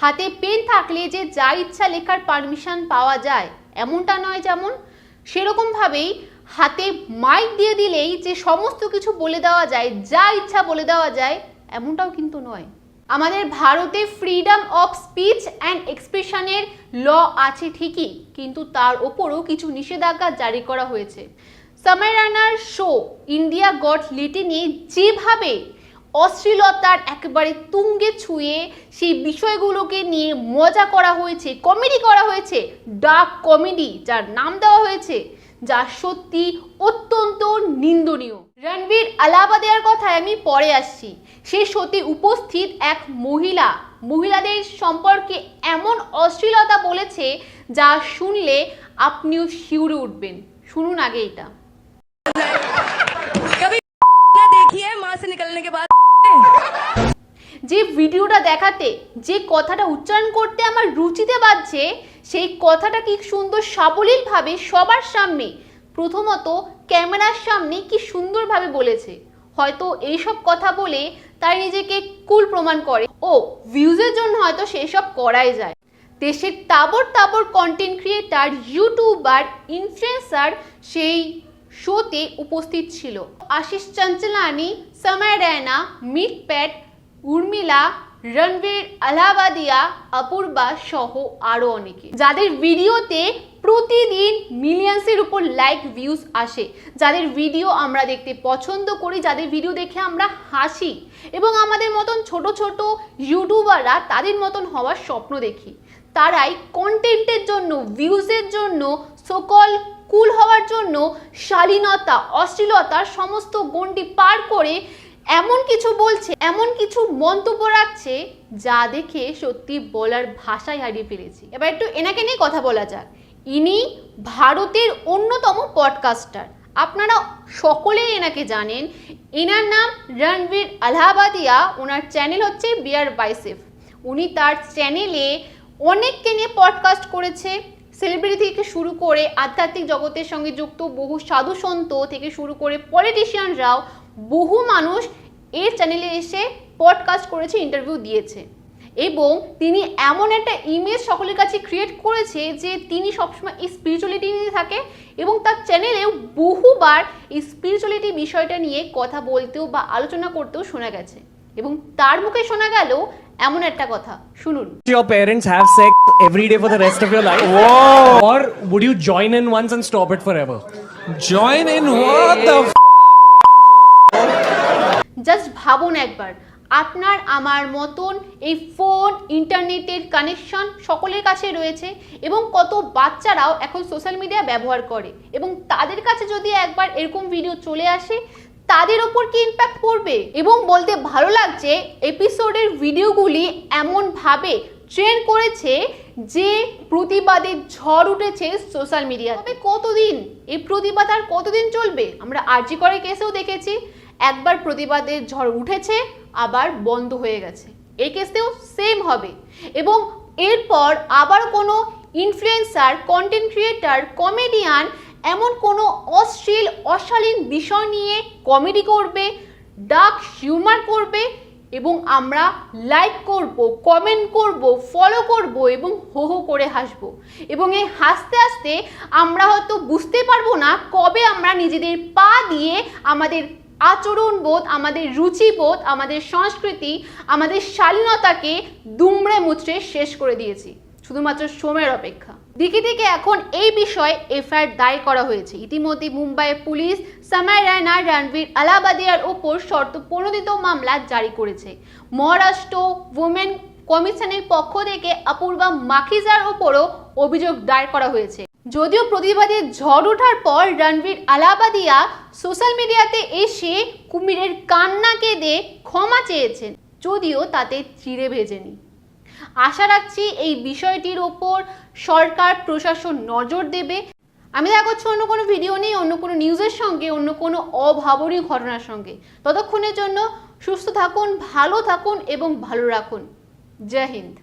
হাতে পেন থাকলে যে যা ইচ্ছা লেখার পারমিশন পাওয়া যায়, এমনটা নয় যেমন। সেরকমভাবেই হাতে মাইক দিয়ে দিলেই যে সমস্ত কিছু বলে দেওয়া যায়, যা ইচ্ছা বলে দেওয়া যায়, এমনটাও কিন্তু নয়। আমাদের ভারতে ফ্রিডম অফ স্পিচ অ্যান্ড এক্সপ্রেশনের ল আছে ঠিকই, কিন্তু তার ওপরও কিছু নিষেধাজ্ঞা জারি করা হয়েছে। সময় রানার শো ইন্ডিয়া গট লিটিনে যেভাবে অশ্লীলতার একেবারে তুঙ্গে ছুঁয়ে সেই বিষয়গুলোকে নিয়ে মজা করা হয়েছে কমেডি করা হয়েছে ডার্ক কমেডি যার নাম দেওয়া হয়েছে যা সত্যি অত্যন্ত নিন্দনীয় রণবীর আলাবা দেওয়ার কথায় আমি পরে আসছি সেই শোতে উপস্থিত এক মহিলা মহিলাদের সম্পর্কে এমন অশ্লীলতা বলেছে যা শুনলে আপনিও শিউরে উঠবেন শুনুন আগে এটা कभी ना देखी है माँ से निकलने के बाद যে ভিডিওটা দেখাতে, যে কথাটা উচ্চারণ করতে আমার রুচিতে বাজছে, সেই কথাটা কি সুন্দর সাবলীলভাবে সবার সামনে, প্রথমত ক্যামেরার সামনে কি সুন্দরভাবে বলেছে? হয়তো এইসব কথা বলে তার নিজেকে কুল প্রমাণ করে। ও, ভিউজের জন্য হয়তো সেসব করাই যায়। দেশের তাবর তাবর কন্টেন্ট ক্রিয়েটার ইউটিউবার ইনফ্লুয়েন্সার সেই শোতে উপস্থিত ছিল। আশিস চঞ্চলানি, সময় রায়না, মিট প্যাট, উর্মিলা, রণবীর আলাহাবাদিয়া, অপূর্বা সহ আরও অনেকে। যাদের ভিডিওতে প্রতিদিন মিলিয়ন্সের উপর লাইক ভিউজ আসে, যাদের ভিডিও আমরা দেখতে পছন্দ করি, যাদের ভিডিও দেখে আমরা হাসি এবং আমাদের মতন ছোট ছোট ইউটিউবাররা তাদের মতন হওয়ার স্বপ্ন দেখি। তারাই কন্টেন্টের জন্য ভিউজের জন্য সকল কুল হওয়ার জন্য শালীনতা অশ্লীলতার সমস্ত গণ্ডি পার করে এমন কিছু বলছে, এমন কিছু মন্তব্য রাখছে যা দেখে সত্যি বলার ভাষায় হারিয়ে ফেলেছি। এবার একটু এনাকে নিয়ে কথা বলা যাক। ইনি ভারতের অন্যতম পডকাস্টার আপনারা সকলেই এনাকে জানেন। এনার নাম রণবীর আলাহাবাদিয়া, ওনার চ্যানেল হচ্ছে বিয়ার বাইসেফ উনি তার চ্যানেলে অনেককে নিয়ে পডকাস্ট করেছে। সেলিব্রিটি থেকে শুরু করে আধ্যাত্মিক জগতের সঙ্গে যুক্ত বহু সাধু সন্ত থেকে শুরু করে পলিটিশিয়ানরাও বহু মানুষ এর চ্যানেলে এসে পডকাস্ট করেছে ইন্টারভিউ দিয়েছে। এবং তিনি এমন একটা ইমেজ সকলের কাছে ক্রিয়েট করেছে যে তিনি সবসময় এই স্পিরিচুয়ালিটি নিয়ে থাকে এবং তার চ্যানেলেও বহুবার এই স্পিরিচুয়ালিটি বিষয়টা নিয়ে কথা বলতেও বা আলোচনা করতেও শোনা গেছে। এবং তার মুখে শোনা গেল এমন একটা কথা শুনুন your parents have sex every day for the rest of your life? Or would you join in once and stop it forever? Join in what the f- just ভাবুন একবার আপনার আমার মতন এই ফোন ইন্টারনেটের কানেকশন সকলের কাছে রয়েছে এবং কত বাচ্চারাও এখন সোশ্যাল মিডিয়া ব্যবহার করে এবং তাদের কাছে যদি একবার এরকম ভিডিও চলে আসে তাদের ওপর কি ইম্প্যাক্ট পড়বে? এবং বলতে ভালো লাগছে এপিসোডের ভিডিওগুলি এমনভাবে ট্রেন্ড করেছে যে প্রতিবাদের ঝড় উঠেছে সোশ্যাল মিডিয়া তবে কতদিন? এই প্রতিবাদ আর কতদিন চলবে? আমরা আরজি করে কেসেও দেখেছি। একবার প্রতিবাদের ঝড় উঠেছে, আবার বন্ধ হয়ে গেছে। এই কেসেও সেম হবে। এবং এরপর আবার কোনো ইনফ্লুয়েন্সার কন্টেন্ট ক্রিয়েটার কমেডিয়ান এমন কোনো অশ্লীল অশালীন বিষয় নিয়ে কমেডি করবে ডার্ক হিউমার করবে এবং আমরা লাইক করব কমেন্ট করব ফলো করব এবং হো হো করে হাসব। এবং এই হাসতে হাসতে আমরা হয়তো বুঝতে পারব না কবে আমরা নিজেদের পা দিয়ে আমাদের আচরণবোধ, আমাদের রুচিবোধ, আমাদের সংস্কৃতি, আমাদের শালীনতাকে দুমড়ে মুচড়ে শেষ করে দিয়েছি। শুধুমাত্র সময়ের অপেক্ষা। দিকে দিকে এখন এই বিষয়ে এফআইআর দায়ের করা হয়েছে। ইতিমধ্যে মুম্বাইয়ের পুলিশ সময় রায়না, রণবীর আলাবাদিয়ার ওপর শর্ত প্রণোদিত মামলা জারি করেছে। মহারাষ্ট্র ওমেন কমিশনের পক্ষ থেকে অপূর্বা মাখিজার ওপরও অভিযোগ দায়ের করা হয়েছে। যদিও প্রতিবাদের ঝড় ওঠার পর রণবীর আলাবাদিয়া সোশ্যাল মিডিয়াতে এসে কুমিরের কান্না কেঁদে ক্ষমা চেয়েছেন, যদিও তাতে চিড়ে ভেজেনি। আশা রাখছি এই বিষয়টির ওপর সরকার, প্রশাসন নজর দেবে। আমি দেখা করছি অন্য কোনো ভিডিও নেই অন্য কোনো নিউজের সঙ্গে, অন্য কোনো অভাবনীয় ঘটনার সঙ্গে। ততক্ষণের জন্য সুস্থ থাকুন, ভালো থাকুন এবং ভালো রাখুন। জয় হিন্দ।